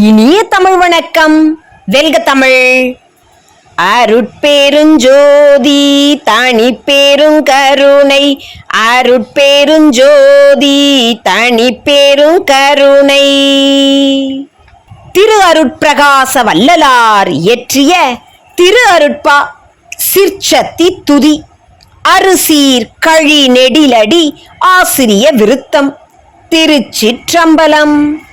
இனிய தமிழ் வணக்கம். வெல்க தமிழ். அருட்பெருஞ்சோதி தனி பெருங்கருணை அருட்பெருஞ்சோதி தனி பெருங்கருணை திரு அருட்பிரகாச வல்லலார் இயற்றிய திரு அருட்பா சிற்சத்தி துதி. அருசீர் கழி நெடிலடி ஆசிரிய விருத்தம். திருச்சிற்றம்பலம்.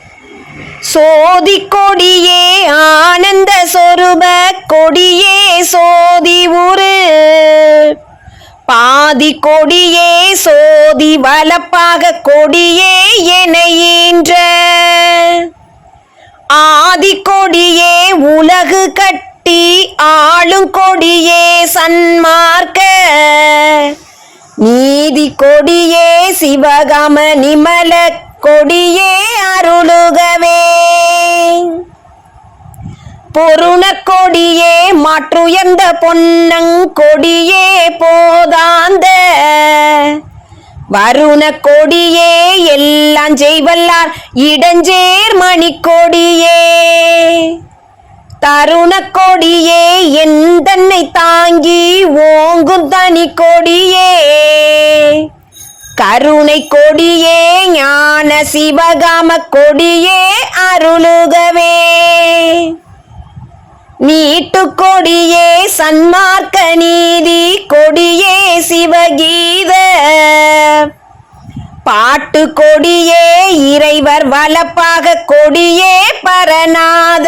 சோதி கொடியே ஆனந்த சொருப கொடியே சோதி உரு பாதி கொடியே சோதி வலப்பாக கொடியே என ஈன்ற. ஆதி கொடியே உலகு கட்டி ஆளும் கொடியே சன்மார்க்க. நீதி கொடியே சிவகாம நிமல கொடியே அருளுகவே. பொருண கொடியே மாற்றுயர்ந்த பொன்னங்கொடியே போதாந்த. வருண கொடியே எல்லாம் செய்வல்லார் இடஞ்சேர் மணி கொடியே தருண கொடியே என் தன்னை தாங்கி ஓங்கும் தனி கொடியே கருணை கொடியே ஞான சிவகாம கொடியே அருளுகவே. நீட்டு கொடியே சன்மார்க்க நீதி கொடியே சிவகீத. பாட்டு கொடியே இறைவர் வலப்பாக கொடியே பரநாத.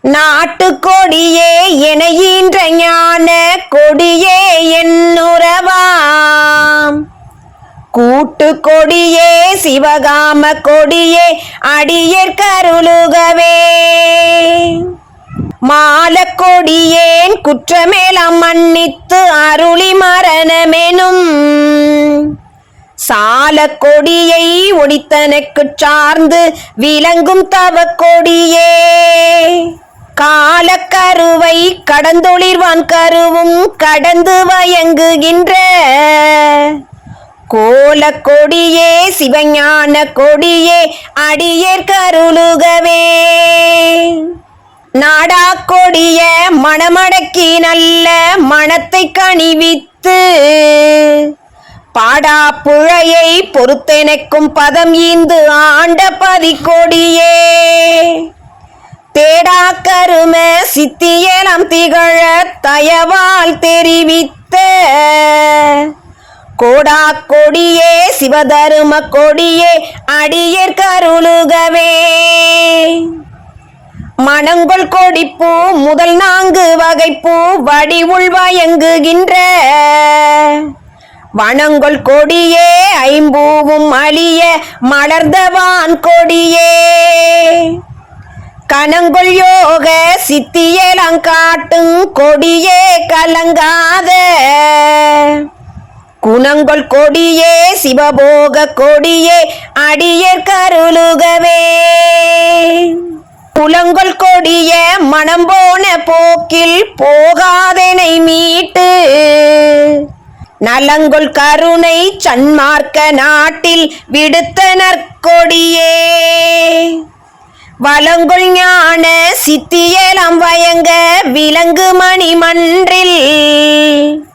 நாட்டு கொடியே என ஞான கொடியே என்னுறவா. கூட்டு கொடியே சிவகாம கொடியே அடியர் கருளுகவே. மாலக் கொடியேன் குற்றமேலாம் மன்னித்து அருளி மரணமெனும். சால கொடியை சார்ந்து விளங்கும் தவ கொடியே. காலக்கருவை கடந்தொளிர்வான் கருவும் கடந்து வயங்குகின்ற கோல கொடியே சிவஞான கொடியே அடியேற் கருளுகவே. நாடா கொடிய மணமடக்கி நல்ல மனத்தை கணிவித்து பாடா புழையை பொறுத்தெனக்கும் பதம் ஈந்து ஆண்ட பதிக்கொடியே. தேடா கரும சித்தியலம் திகழ தயவால் தெரிவித்த கோடா கொடியே சிவதரும கொடியே அடியர் கருளுகவே. மணங்கொள் கொடிப்பூ முதல் நான்கு வகைப்பூ வடி உள்வயங்குகின்ற வனங்கொள் கொடியே ஐம்பூவும் அழிய மலர்ந்தவான் கொடியே. கனங்கொள் யோக சித்தியலங்காட்டும் கொடியே கலங்காத. குணங்கள் கொடியே சிவபோக கொடியே அடியர் கருளுகவே. புலங்கொள் கொடிய மனம் போன போக்கில் போகாதனை மீட்டு. நலங்கொள் கருணை சன்மார்க்க நாட்டில் விடுத்த நற்கொடியே வளங்கொள் ஞான சித்தியலம் வயங்க விலங்கு மணிமன்றில். மன்றில்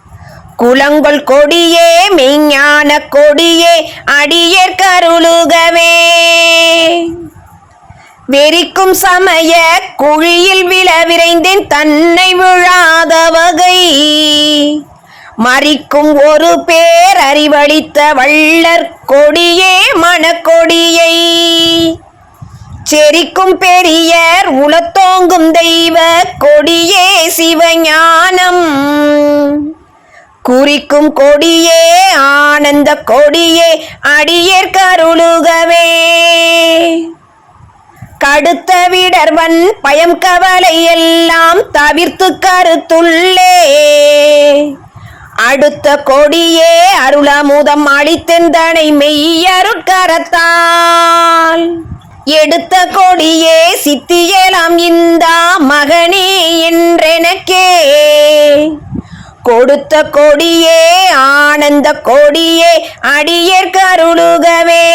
குலங்கொள் கொடியே மெய்ஞான கொடியே அடியர் கருளுகவே. வெறிக்கும் சமய குழியில் விழ விரைந்தேன் தன்னை விழாத வகை. மறிக்கும் ஒரு பேர் அறிவளித்த வள்ளற் கொடியே மணக்கொடியை. செரிக்கும் பெரியர் உளத்தோங்கும் தெய்வ கொடியே சிவஞானம். குறிக்கும் கொடியே ஆனந்த கொடியே அடியேற் கருளுகவே. கடுத்த விடர்வன் பயம் கவலை எல்லாம் தவிர்த்து கருத்துள்ளே. அடுத்த கொடியே அருளமுதம் அளித்தெந்தனை மெய்யருட்கரத்தால் எடுத்த கொடியே சித்தியலாம் இந்தா மகனே என்றெனக்கே. கொடுத்த கொடியே ஆனந்த கொடியே அடியர் கருளுகவே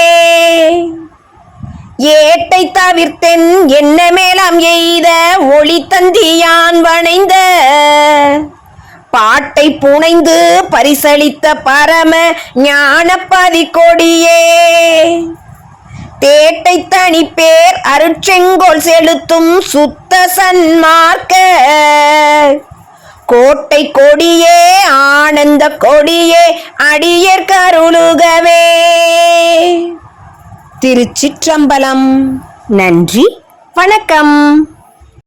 ஏட்டை தவிர்த்தென் என்ன மேலாம் எய்த ஒளி தந்தியான் வணைந்த. பாட்டை புனைந்து பரிசளித்த பரம ஞானப்பதி கொடியே. தேட்டை தனிப்பேர் அருட்செங்கோல் செலுத்தும் சுத்த சன்மார்க்க. கோட்டை கொடியே ஆனந்த கொடியே அடியர் கருளுகவே. திருச்சிற்றம்பலம். நன்றி வணக்கம்.